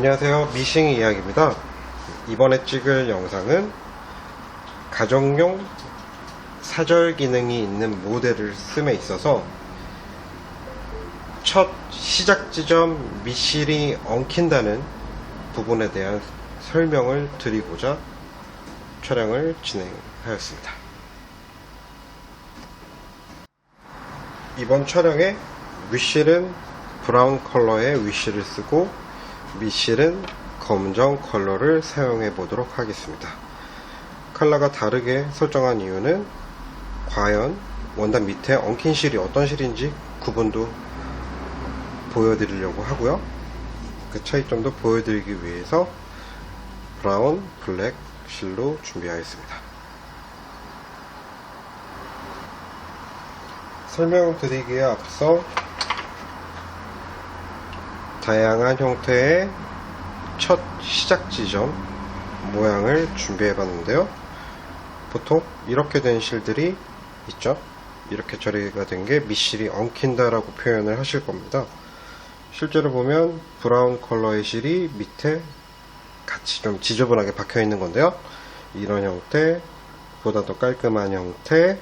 안녕하세요. 미싱 이야기입니다. 이번에 찍을 영상은 가정용 사절 기능이 있는 모델을 씀에 있어서 첫 시작 지점 미실이 엉킨다는 부분에 대한 설명을 드리고자 촬영을 진행하였습니다. 이번 촬영에 위실은 브라운 컬러의 위실을 쓰고 미실은 검정 컬러를 사용해 보도록 하겠습니다. 컬러가 다르게 설정한 이유는 과연 원단 밑에 엉킨 실이 어떤 실인지 구분도 보여드리려고 하고요. 그 차이점도 보여드리기 위해서 브라운, 블랙 실로 준비하였습니다. 설명드리기에 앞서 다양한 형태의 첫 시작 지점 모양을 준비해 봤는데요. 보통 이렇게 된 실들이 있죠. 이렇게 처리가 된 게 밑실이 엉킨다라고 표현을 하실 겁니다. 실제로 보면 브라운 컬러의 실이 밑에 같이 좀 지저분하게 박혀 있는 건데요. 이런 형태, 보다 더 깔끔한 형태,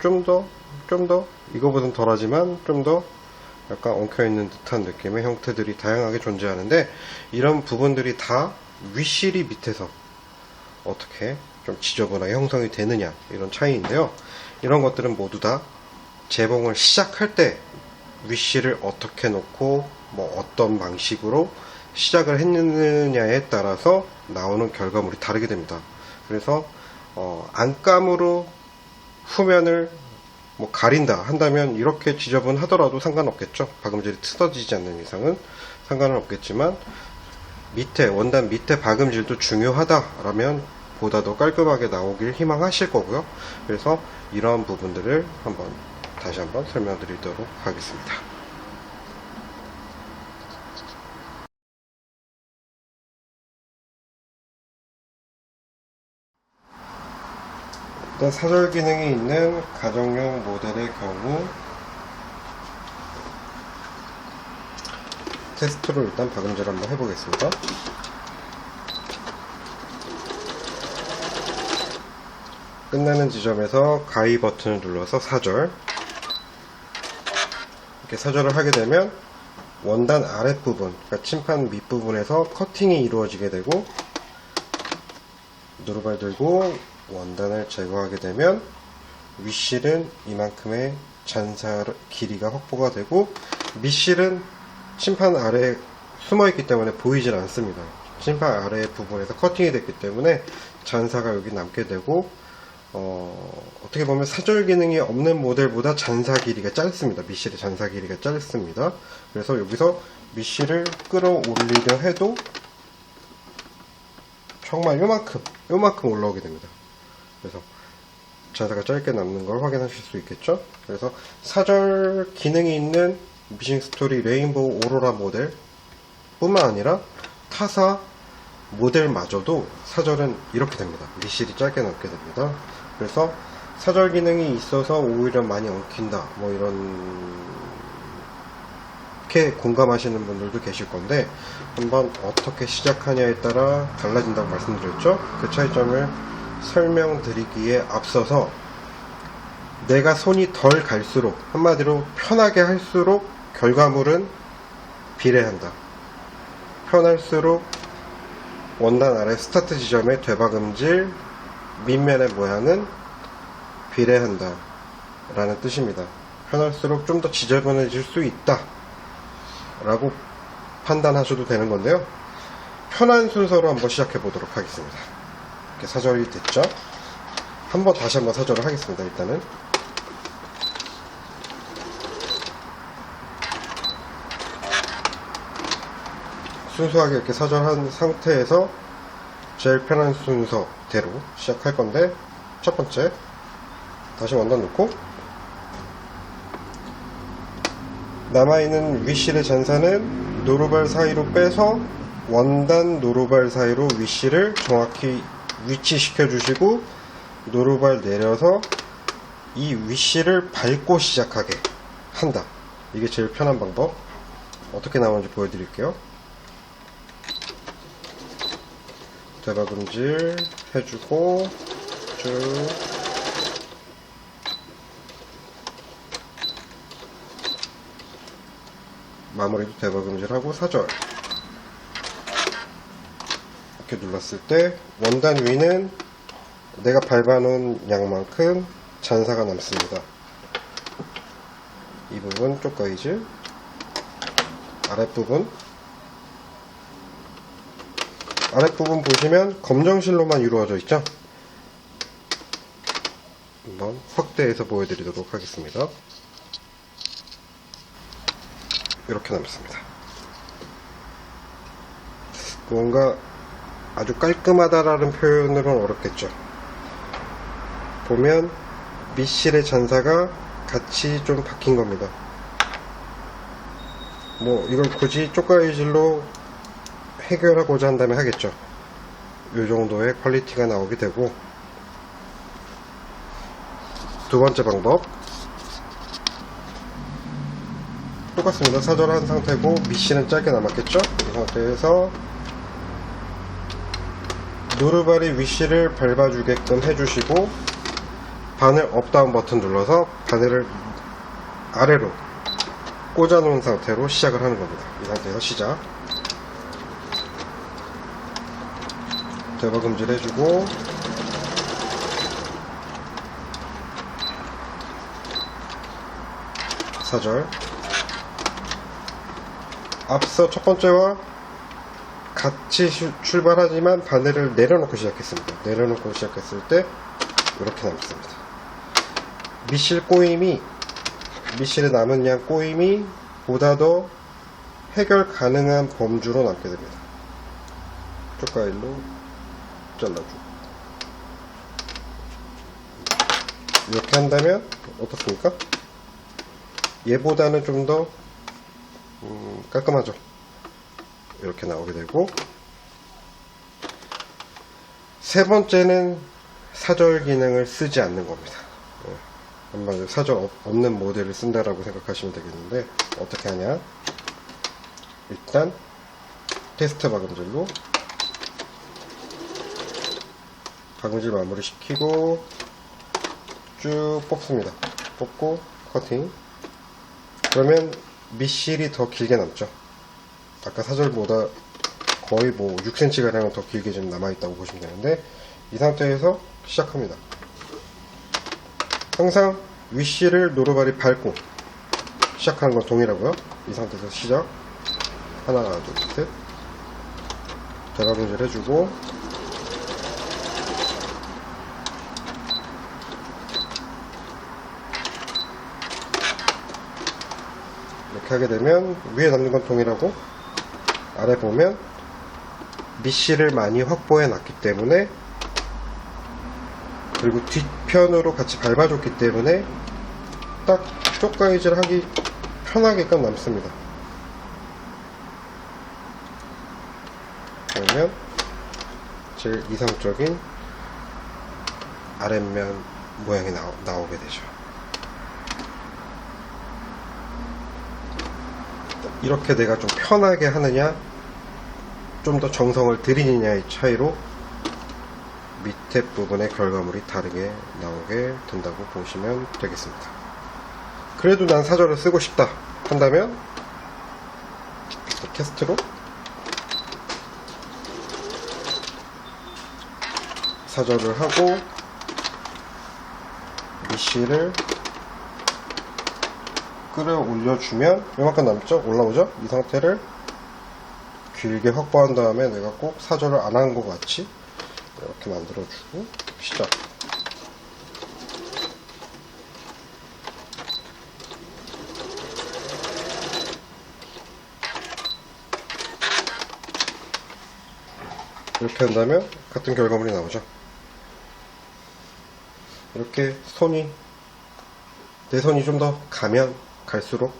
좀 더, 좀 더, 이거보단 덜하지만 좀 더 약간 엉켜있는 듯한 느낌의 형태들이 다양하게 존재하는데 이런 부분들이 다 윗실이 밑에서 어떻게 좀 지저분하게 형성이 되느냐 이런 차이인데요. 이런 것들은 모두 다 재봉을 시작할 때 윗실을 어떻게 놓고 뭐 어떤 방식으로 시작을 했느냐에 따라서 나오는 결과물이 다르게 됩니다. 그래서 어, 안감으로 후면을 뭐 가린다 한다면 이렇게 지저분하더라도 상관없겠죠. 박음질이 틀어지지 않는 이상은 상관은 없겠지만 밑에 원단 밑에 박음질도 중요하다라면 보다 더 깔끔하게 나오길 희망하실 거고요. 그래서 이러한 부분들을 한번 다시 한번 설명드리도록 하겠습니다. 일단 사절 기능이 있는 가정용 모델의 경우 테스트로 일단 박음질 한번 해보겠습니다. 끝나는 지점에서 가위 버튼을 눌러서 사절 이렇게 사절을 하게 되면 원단 아랫부분, 그러니까 침판 밑부분에서 커팅이 이루어지게 되고 누르발 들고 원단을 제거하게 되면 윗실은 이만큼의 잔사 길이가 확보가 되고 밑실은 심판 아래에 숨어 있기 때문에 보이질 않습니다. 심판 아래 부분에서 커팅이 됐기 때문에 잔사가 여기 남게 되고 어, 떻게 보면 사절 기능이 없는 모델보다 잔사 길이가 짧습니다. 밑실의 잔사 길이가 짧습니다. 그래서 여기서 밑실을 끌어올리려 해도 정말 요만큼, 요만큼 올라오게 됩니다. 그래서 자세가 짧게 남는 걸 확인하실 수 있겠죠? 그래서 사절 기능이 있는 미싱 스토리 레인보우 오로라 모델 뿐만 아니라 타사 모델마저도 사절은 이렇게 됩니다. 밑실이 짧게 남게 됩니다. 그래서 사절 기능이 있어서 오히려 많이 엉킨다. 뭐 이렇게 공감하시는 분들도 계실 건데 한번 어떻게 시작하냐에 따라 달라진다고 말씀드렸죠. 그 차이점을 설명드리기에 앞서서 내가 손이 덜 갈수록 한마디로 편하게 할수록 결과물은 비례한다. 편할수록 원단 아래 스타트 지점의 되박음질 밑면의 모양은 비례한다. 라는 뜻입니다. 편할수록 좀 더 지저분해질 수 있다. 라고 판단하셔도 되는 건데요. 편한 순서로 한번 시작해 보도록 하겠습니다. 이렇게 사절이 됐죠? 한번 다시 한번 사절을 하겠습니다. 일단은. 순수하게 이렇게 사절한 상태에서 제일 편한 순서대로 시작할 건데 첫 번째 다시 원단 넣고 남아있는 위실의 잔사는 노루발 사이로 빼서 원단 노루발 사이로 위실을 정확히 위치시켜 주시고 노루발 내려서 이 위실을 밟고 시작하게 한다. 이게 제일 편한 방법. 어떻게 나오는지 보여드릴게요. 대박음질 해주고 쭉. 마무리도 대박음질 하고 사절 이렇게 눌렀을 때 원단 위는 내가 밟아놓은 양만큼 잔사가 남습니다. 이 부분 쪽가이즈 아랫부분 아랫부분 보시면 검정실로만 이루어져 있죠? 한번 확대해서 보여드리도록 하겠습니다. 이렇게 남습니다. 뭔가 아주 깔끔하다라는 표현으로는 어렵겠죠. 보면 밑실의 잔사가 같이 좀 박힌 겁니다. 뭐 이걸 굳이 쪽가위질로 해결하고자 한다면 하겠죠. 이 정도의 퀄리티가 나오게 되고 두 번째 방법 똑같습니다. 사절한 상태고 밑실은 짧게 남았겠죠? 이 상태에서 노르바리 위시를 밟아주게끔 해주시고 바늘 업다운 버튼 눌러서 바늘을 아래로 꽂아 놓은 상태로 시작을 하는 겁니다. 이 상태에서 시작. 대박음질 해주고 사절 앞서 첫 번째와 같이 슈- 출발하지만 바늘을 내려놓고 시작했습니다. 내려놓고 시작했을 때 이렇게 남습니다. 미실 꼬임이 미실에 남은 양 꼬임이 보다 더 해결 가능한 범주로 남게 됩니다. 쪽가일로 잘라주고 이렇게 한다면 어떻습니까? 얘보다는 좀더 음, 깔끔하죠. 이렇게 나오게 되고 세 번째는 사절 기능을 쓰지 않는 겁니다. 예, 한마디로 사절 없- 없는 모델을 쓴다라고 생각하시면 되겠는데 어떻게 하냐? 일단 테스트 박음질로 박음질 마무리 시키고 쭉 뽑습니다. 뽑고 커팅. 그러면 밑실이 더 길게 남죠. 아까 사절보다 거의 뭐 6cm가량은 더 길게 좀 남아있다고 보시면 되는데 이 상태에서 시작합니다. 항상 윗실을 노루발이 밟고 시작하는 건 동일하고요. 이 상태에서 시작. 하나, 둘, 셋. 대각음질 해주고 이렇게 하게 되면 위에 남는 건 동일하고 아래 보면 밑실을 많이 확보해 놨기 때문에 그리고 뒤편으로 같이 밟아줬기 때문에 딱 쪽가이질 하기 편하게끔 남습니다. 그러면 제일 이상적인 아랫면 모양이 나오, 나오게 되죠. 이렇게 내가 좀 편하게 하느냐, 좀 더 정성을 들이느냐의 차이로 밑에 부분의 결과물이 다르게 나오게 된다고 보시면 되겠습니다. 그래도 난 사절을 쓰고 싶다 한다면 캐스트로 사절을 하고 미시를 끌어 올려주면 이만큼 남죠? 올라오죠? 이 상태를 길게 확보한 다음에 내가 꼭 사절을 안 한 것 같이 이렇게 만들어주고 시작 이렇게 한다면 같은 결과물이 나오죠 이렇게 손이 내 손이 좀 더 가면 갈수록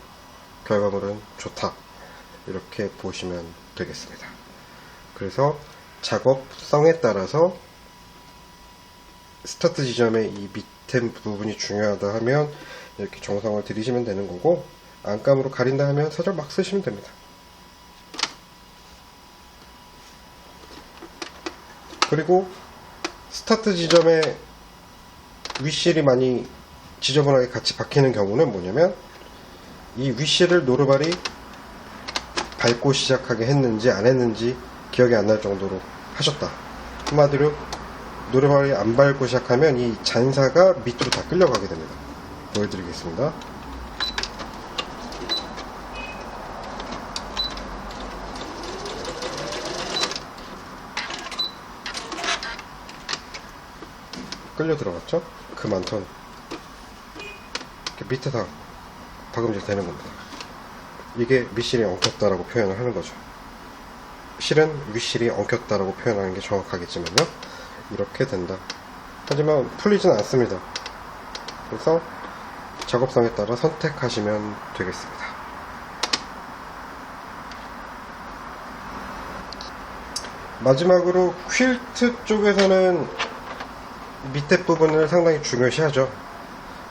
결과물은 좋다. 이렇게 보시면 되겠습니다. 그래서 작업성에 따라서 스타트 지점의 이 밑에 부분이 중요하다 하면 이렇게 정성을 들이시면 되는 거고 안감으로 가린다 하면 사절 막 쓰시면 됩니다. 그리고 스타트 지점에 위실이 많이 지저분하게 같이 박히는 경우는 뭐냐면 이 위실을 노르발이 밟고 시작하게 했는지 안 했는지 기억이 안 날 정도로 하셨다. 한마디로 노르발이 안 밟고 시작하면 이 잔사가 밑으로 다 끌려가게 됩니다. 보여드리겠습니다. 끌려 들어갔죠? 그 많던 밑에 다 박음질 되는 겁니다. 이게 밑실이 엉켰다라고 표현을 하는 거죠. 실은 윗실이 엉켰다라고 표현하는 게 정확하겠지만요. 이렇게 된다. 하지만 풀리지는 않습니다. 그래서 작업성에 따라 선택하시면 되겠습니다. 마지막으로 퀼트 쪽에서는 밑에 부분을 상당히 중요시하죠.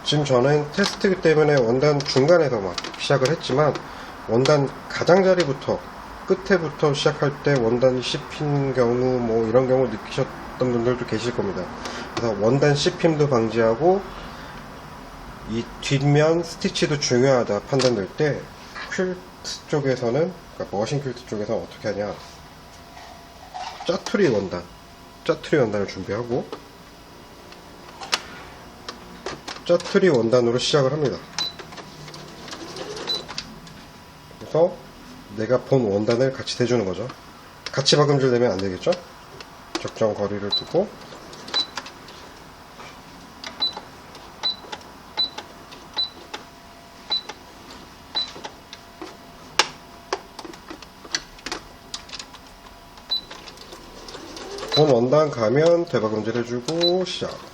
지금 저는 테스트기 때문에 원단 중간에서 막 시작을 했지만 원단 가장자리부터 끝에부터 시작할 때 원단이 씹힌 경우 뭐 이런 경우 느끼셨던 분들도 계실 겁니다. 그래서 원단 씹힘도 방지하고 이 뒷면 스티치도 중요하다 판단될 때 퀼트 쪽에서는 그러니까 머신 퀼트 쪽에서는 어떻게 하냐 짜투리 원단 짜투리 원단을 준비하고 짜투리 원단으로 시작을 합니다. 그래서 내가 본 원단을 같이 대주는 거죠. 같이 박음질 내면 안 되겠죠? 적정 거리를 두고 본 원단 가면 대박음질 해주고 시작.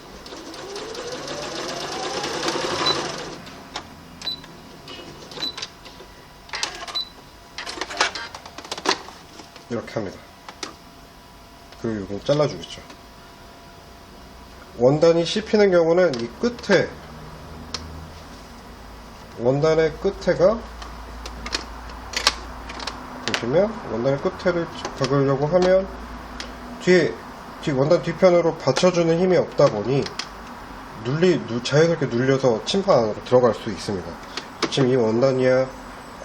이렇게 합니다. 그리고 여기 잘라주겠죠. 원단이 씹히는 경우는 이 끝에 원단의 끝에가 보시면 원단의 끝에를 박으려고 하면 뒤에 뒤 원단 뒤편으로 받쳐주는 힘이 없다 보니 눌리 누- 자연스럽게 눌려서 침판 안으로 들어갈 수 있습니다. 지금 이 원단이야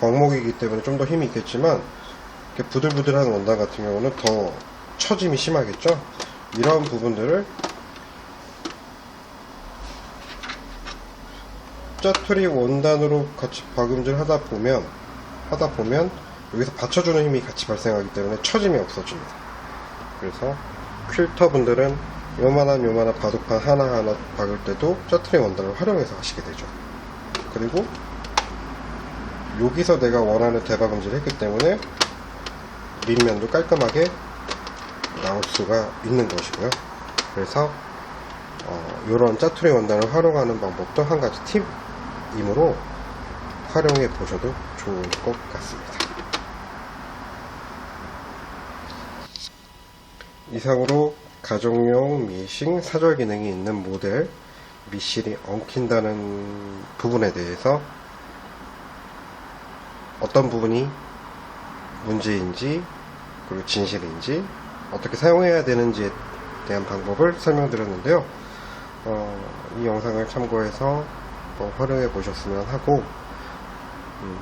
광목이기 때문에 좀 더 힘이 있겠지만 부들부들한 원단 같은 경우는 더 처짐이 심하겠죠. 이런 부분들을 짜투리 원단으로 같이 박음질 하다 보면 하다 보면 여기서 받쳐주는 힘이 같이 발생하기 때문에 처짐이 없어집니다. 그래서 퀼터 분들은 요만한 요만한 바둑판 하나하나 박을 때도 짜투리 원단을 활용해서 하시게 되죠. 그리고 여기서 내가 원하는 대박음질을 했기 때문에 밑면도 깔끔하게 나올 수가 있는 것이고요. 그래서 이런 짜투리 원단을 활용하는 방법도 한 가지 팁이므로 활용해 보셔도 좋을 것 같습니다. 이상으로 가정용 미싱 사절 기능이 있는 모델 미실이 엉킨다는 부분에 대해서 어떤 부분이 문제인지 그리고 진실인지 어떻게 사용해야 되는지에 대한 방법을 설명드렸는데요. 어, 이 영상을 참고해서 뭐 활용해 보셨으면 하고 음,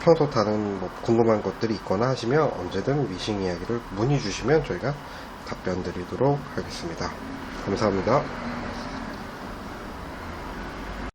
평소 다른 뭐 궁금한 것들이 있거나 하시면 언제든 미싱 이야기를 문의 주시면 저희가 답변 드리도록 하겠습니다. 감사합니다.